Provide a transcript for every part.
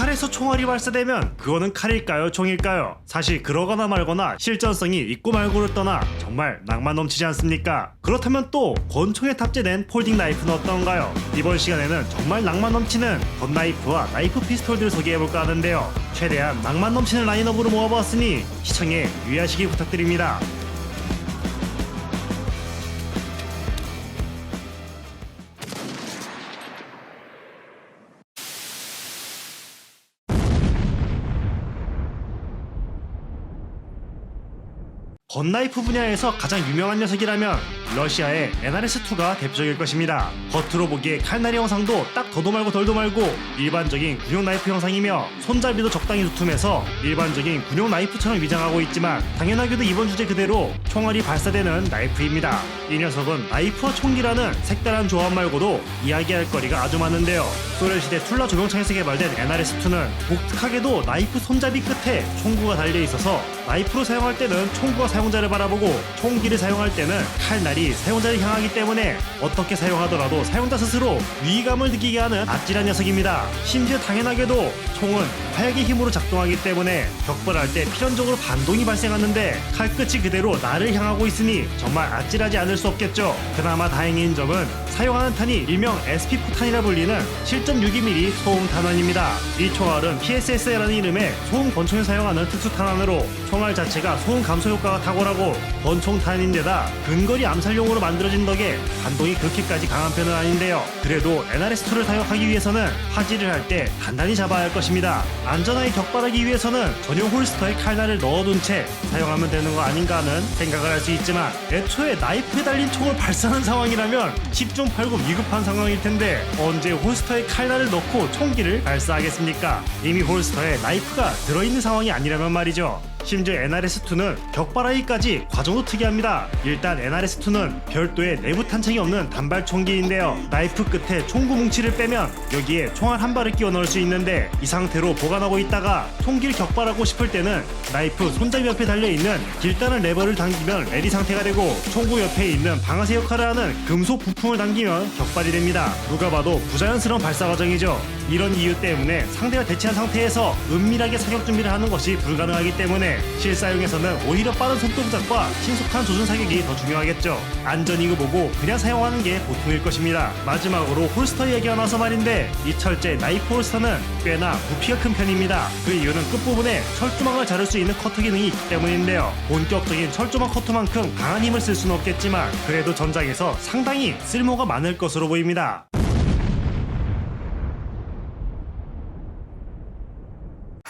칼에서 총알이 발사되면 그거는 칼일까요 총일까요? 사실 그러거나 말거나 실전성이 있고 말고를 떠나 정말 낭만 넘치지 않습니까? 그렇다면 또 권총에 탑재된 폴딩 나이프는 어떤가요? 이번 시간에는 정말 낭만 넘치는 건 나이프와 나이프 피스톨들을 소개해볼까 하는데요 최대한 낭만 넘치는 라인업으로 모아보았으니 시청에 유의하시기 부탁드립니다 건나이프 분야에서 가장 유명한 녀석이라면 러시아의 NRS-2가 대표적일 것입니다. 겉으로 보기에 칼날의 형상도 딱 더도 말고 덜도 말고 일반적인 군용 나이프 형상이며 손잡이도 적당히 두툼해서 일반적인 군용 나이프처럼 위장하고 있지만 당연하게도 이번 주제 그대로 총알이 발사되는 나이프입니다. 이 녀석은 나이프와 총기라는 색다른 조합 말고도 이야기할 거리가 아주 많은데요. 소련시대 툴라 조명창에서 개발된 NRS-2는 독특하게도 나이프 손잡이 끝에 총구가 달려 있어서 나이프로 사용할 때는 총구가 사용 자를 바라보고 총기를 사용할 때는 칼날이 사용자를 향하기 때문에 어떻게 사용하더라도 사용자 스스로 위기감을 느끼게 하는 아찔한 녀석입니다. 심지어 당연하게도 총은 화약의 힘으로 작동하기 때문에 격발할 때 필연적으로 반동이 발생하는데 칼끝이 그대로 나를 향하고 있으니 정말 아찔하지 않을 수 없겠죠. 그나마 다행인 점은 사용하는 탄이 일명 SP 포탄이라 불리는 7.62mm 소음 탄환입니다. 이 총알은 PSS라는 이름의 소음 권총에 사용하는 특수 탄환으로 총알 자체가 소음 감소 효과가 탁월하고 권총 탄인데다 근거리 암살용으로 만들어진 덕에 반동이 그렇게까지 강한 편은 아닌데요. 그래도 NRS2를 사용하기 위해서는 화질을 할 때 단단히 잡아야 할 것입니다. 안전하게 격발하기 위해서는 전용 홀스터에 칼날을 넣어둔 채 사용하면 되는 거 아닌가 하는 생각을 할 수 있지만 애초에 나이프에 달린 총을 발사하는 상황이라면 10중 8구 위급한 상황일 텐데 언제 홀스터에 칼날을 넣고 총기를 발사하겠습니까? 이미 홀스터에 나이프가 들어있는 상황이 아니라면 말이죠. 심지어 NRS2는 격발하기까지 과정도 특이합니다. 일단 NRS2는 별도의 내부 탄창이 없는 단발 총기인데요. 나이프 끝에 총구 뭉치를 빼면 여기에 총알 한 발을 끼워 넣을 수 있는데 이 상태로 보관하고 있다가 총기를 격발하고 싶을 때는 나이프 손잡이 옆에 달려있는 길다란 레버를 당기면 레디 상태가 되고 총구 옆에 있는 방아쇠 역할을 하는 금속 부품을 당기면 격발이 됩니다. 누가 봐도 부자연스러운 발사 과정이죠. 이런 이유 때문에 상대가 대치한 상태에서 은밀하게 사격 준비를 하는 것이 불가능하기 때문에 실사용에서는 오히려 빠른 손동작과 신속한 조준 사격이 더 중요하겠죠. 안전이고 뭐고 그냥 사용하는 게 보통일 것입니다. 마지막으로 홀스터 얘기가 나서 말인데 이 철제 나이프 홀스터는 꽤나 부피가 큰 편입니다. 그 이유는 끝부분에 철조망을 자를 수 있는 커터 기능이 있기 때문인데요. 본격적인 철조망 커터만큼 강한 힘을 쓸 수는 없겠지만 그래도 전장에서 상당히 쓸모가 많을 것으로 보입니다.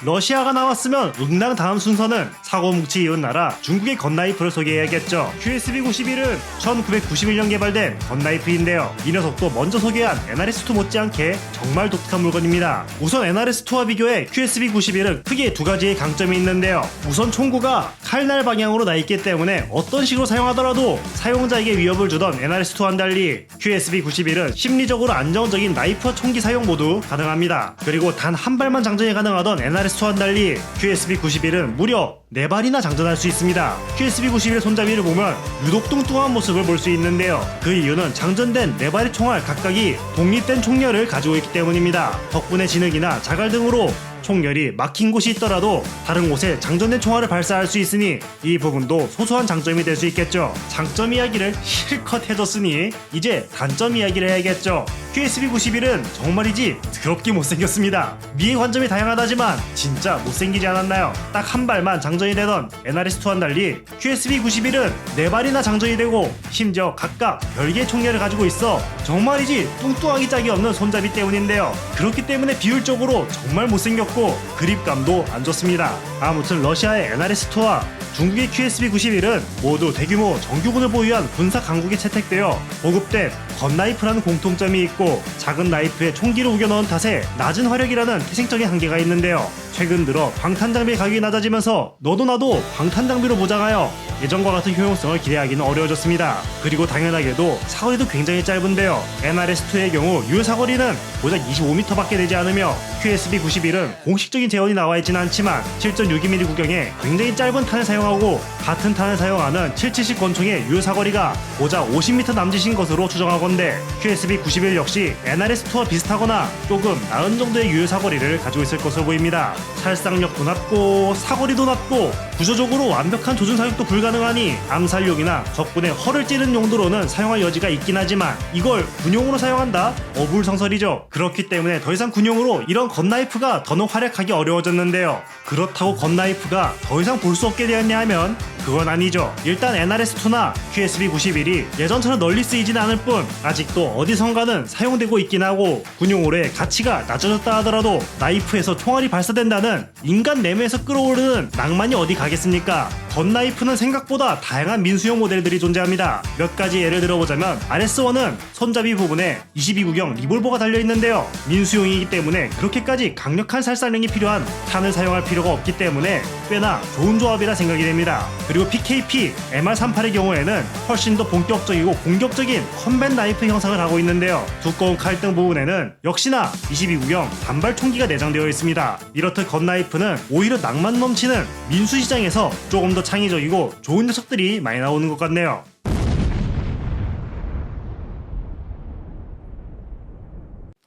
러시아가 나왔으면 응당 다음 순서는 사고뭉치 이은 나라 중국의 건나이프를 소개해야겠죠. QSB-91은 1991년 개발된 건나이프인데요. 이 녀석도 먼저 소개한 NRS2 못지않게 정말 독특한 물건입니다. 우선 NRS2와 비교해 QSB-91은 크게 두 가지의 강점이 있는데요. 우선 총구가 칼날 방향으로 나 있기 때문에 어떤 식으로 사용하더라도 사용자에게 위협을 주던 NRS2와는 달리 QSB-91은 심리적으로 안정적인 나이프와 총기 사용 모두 가능합니다. 그리고 단 한 발만 장전이 가능하던 NRS2와는 달리 QSB-91은 무려 4발이나 장전할 수 있습니다. QSB-91의 손잡이를 보면 유독 뚱뚱한 모습을 볼 수 있는데요. 그 이유는 장전된 4발의 총알 각각이 독립된 총열을 가지고 있기 때문입니다. 덕분에 진흙이나 자갈 등으로 총열이 막힌 곳이 있더라도 다른 곳에 장전된 총알을 발사할 수 있으니 이 부분도 소소한 장점이 될 수 있겠죠. 장점 이야기를 실컷 해줬으니 이제 단점 이야기를 해야겠죠. QSB-91은 정말이지 더럽게 못생겼습니다. 미의 관점이 다양하다지만 진짜 못생기지 않았나요? 딱 한 발만 장전이 되던 NRS2와는 달리 QSB-91은 네 발이나 장전이 되고 심지어 각각 별개의 총열을 가지고 있어 정말이지 뚱뚱하기 짝이 없는 손잡이 때문인데요. 그렇기 때문에 비율적으로 정말 못생겼고 그립감도 안 좋습니다. 아무튼 러시아의 NRS2와 중국의 QSB-91은 모두 대규모 정규군을 보유한 군사 강국에 채택되어 보급된 건나이프라는 공통점이 있고 작은 나이프에 총기를 우겨 넣은 탓에 낮은 화력이라는 태생적인 한계가 있는데요. 최근 들어 방탄 장비 가격이 낮아지면서 너도 나도 방탄 장비로 보장하여 예전과 같은 효용성을 기대하기는 어려워졌습니다. 그리고 당연하게도 사거리도 굉장히 짧은데요. NRS2의 경우 유효 사거리는 고작 25m밖에 되지 않으며 QSB91은 공식적인 재원이 나와 있지는 않지만 7.62mm 구경에 굉장히 짧은 탄을 사용하고 같은 탄을 사용하는 770 권총의 유효 사거리가 고작 50m 남짓인 것으로 추정하건대 QSB91 역시 NRS2와 비슷하거나 조금 나은 정도의 유효 사거리를 가지고 있을 것으로 보입니다. 살상력도 낮고 사거리도 낮고 구조적으로 완벽한 조준 사격도 불가능하니 암살용이나 적군의 허를 찌르는 용도로는 사용할 여지가 있긴 하지만 이걸 군용으로 사용한다? 어불성설이죠. 그렇기 때문에 더 이상 군용으로 이런 건나이프가 더는 활약하기 어려워졌는데요. 그렇다고 건나이프가 더 이상 볼 수 없게 되었냐 하면 그건 아니죠. 일단 NRS2나 QSB91이 예전처럼 널리 쓰이지는 않을 뿐 아직도 어디선가는 사용되고 있긴 하고 군용으로의 가치가 낮아졌다 하더라도 나이프에서 총알이 발사된다는 인간 내면에서 끌어오르는 낭만이 어디 가겠습니까? 건나이프는 생각보다 다양한 민수용 모델들이 존재합니다. 몇 가지 예를 들어보자면 RS1은 손잡이 부분에 22구경 리볼버가 달려있는데요. 민수용이기 때문에 그렇게까지 강력한 살상력이 필요한 탄을 사용할 필요가 없기 때문에 꽤나 좋은 조합이라 생각이 됩니다. 그리고 PKP MR38의 경우에는 훨씬 더 본격적이고 공격적인 컴뱃 나이프 형상을 하고 있는데요. 두꺼운 칼등 부분에는 역시나 22구경 단발 총기가 내장되어 있습니다. 이렇듯 건나이프는 오히려 낭만 넘치는 민수 시장에서 조금 더 창의적이고 좋은 녀석들이 많이 나오는 것 같네요.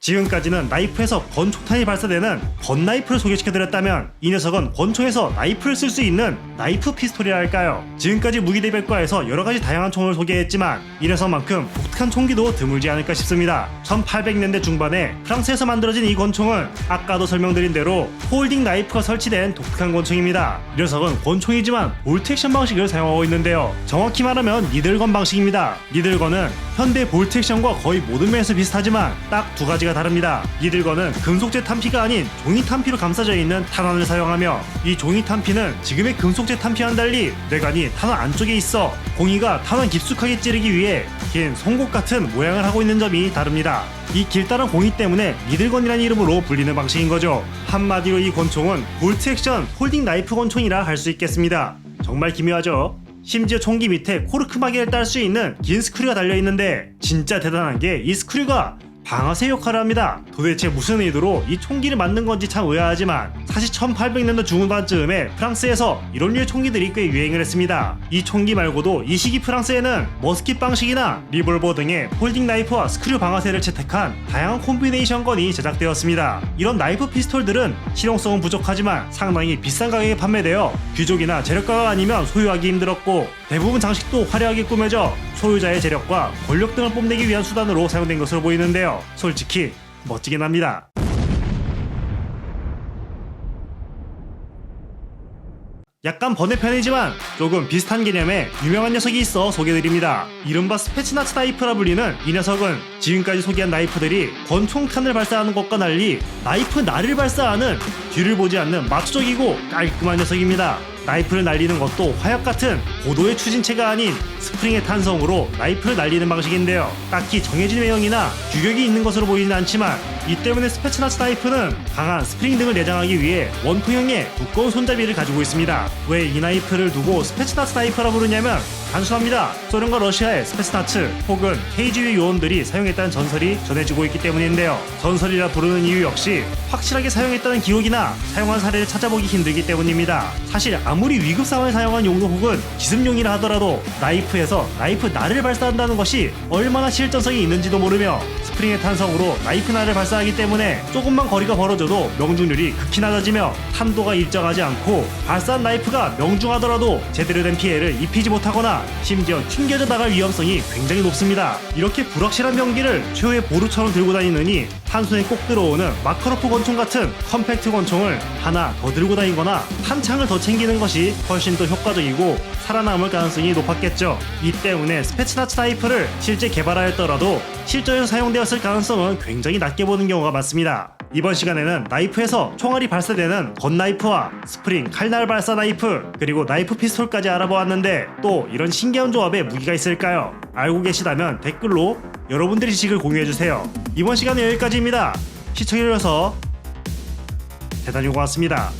지금까지는 나이프에서 권총탄이 발사되는 건나이프를 소개시켜드렸다면 이 녀석은 권총에서 나이프를 쓸 수 있는 나이프 피스톨이라 할까요? 지금까지 무기대별과에서 여러가지 다양한 총을 소개했지만 이 녀석만큼 독특한 총기도 드물지 않을까 싶습니다. 1800년대 중반에 프랑스에서 만들어진 이 권총은 아까도 설명드린 대로 홀딩 나이프가 설치된 독특한 권총입니다. 이 녀석은 권총이지만 볼트 액션 방식을 사용하고 있는데요. 정확히 말하면 니들건 방식입니다. 니들건은 현대 볼트 액션과 거의 모든 면에서 비슷하지만 딱 두 가지가 다릅니다. 이들건은 금속재 탄피가 아닌 종이 탄피로 감싸져 있는 탄환을 사용하며 이 종이 탄피는 지금의 금속재 탄피와는 달리 뇌관이 탄환 안쪽에 있어 공이가 탄환 깊숙하게 찌르기 위해 긴 송곳 같은 모양을 하고 있는 점이 다릅니다. 이 길다란 공이 때문에 미들건이라는 이름으로 불리는 방식인 거죠. 한마디로 이 권총은 볼트 액션 홀딩 나이프 권총이라 할 수 있겠습니다. 정말 기묘하죠? 심지어 총기 밑에 코르크 마개를 딸 수 있는 긴 스크류가 달려 있는데 진짜 대단한 게 이 스크류가 방아쇠 역할을 합니다. 도대체 무슨 의도로 이 총기를 만든 건지 참 의아하지만 사실 1800년대 중후반쯤에 프랑스에서 이런 류의 총기들이 꽤 유행을 했습니다. 이 총기 말고도 이 시기 프랑스에는 머스킷 방식이나 리볼버 등의 홀딩 나이프와 스크류 방아쇠를 채택한 다양한 콤비네이션건이 제작되었습니다. 이런 나이프 피스톨들은 실용성은 부족하지만 상당히 비싼 가격에 판매되어 귀족이나 재력가가 아니면 소유하기 힘들었고 대부분 장식도 화려하게 꾸며져 소유자의 재력과 권력 등을 뽐내기 위한 수단으로 사용된 것으로 보이는데요. 솔직히 멋지긴 합니다. 약간 번외편이지만 조금 비슷한 개념의 유명한 녀석이 있어 소개드립니다. 이른바 스페츠나츠 나이프라 불리는 이 녀석은 지금까지 소개한 나이프들이 권총탄을 발사하는 것과 달리 나이프 날을 발사하는 뒤를 보지 않는 마초적이고 깔끔한 녀석입니다. 나이프를 날리는 것도 화약 같은 고도의 추진체가 아닌 스프링의 탄성으로 나이프를 날리는 방식인데요. 딱히 정해진 외형이나 규격이 있는 것으로 보이진 않지만 이 때문에 스페츠나츠 나이프는 강한 스프링 등을 내장하기 위해 원통형의 두꺼운 손잡이를 가지고 있습니다. 왜 이 나이프를 두고 스페츠나츠 나이프라 부르냐면 단순합니다. 소련과 러시아의 스페츠나츠 혹은 KGB 요원들이 사용했다는 전설이 전해지고 있기 때문인데요. 전설이라 부르는 이유 역시 확실하게 사용했다는 기록이나 사용한 사례를 찾아보기 힘들기 때문입니다. 사실 아무리 위급 상황에 사용한 용도 혹은 기습용이라 하더라도 나이프에서 나이프 날을 발사한다는 것이 얼마나 실전성이 있는지도 모르며 스프링의 탄성으로 나이프 날을 발사하기 때문에 조금만 거리가 벌어져도 명중률이 극히 낮아지며 탄도가 일정하지 않고 발사한 나이프가 명중하더라도 제대로 된 피해를 입히지 못하거나 심지어 튕겨져 나갈 위험성이 굉장히 높습니다. 이렇게 불확실한 병기를 최후의 보루처럼 들고 다니느니 한 손에 꼭 들어오는 마카로프 권총 같은 컴팩트 권총을 하나 더 들고 다니거나 한 창을 더 챙기는 것이 훨씬 더 효과적이고 살아남을 가능성이 높았겠죠. 이 때문에 스페츠나츠 타이프를 실제 개발하였더라도 실전에서 사용되었을 가능성은 굉장히 낮게 보는 경우가 많습니다. 이번 시간에는 나이프에서 총알이 발사되는 건나이프와 스프링 칼날 발사 나이프 그리고 나이프 피스톨까지 알아보았는데 또 이런 신기한 조합의 무기가 있을까요? 알고 계시다면 댓글로 여러분들의 지식을 공유해주세요. 이번 시간은 여기까지입니다. 시청해주셔서 대단히 고맙습니다.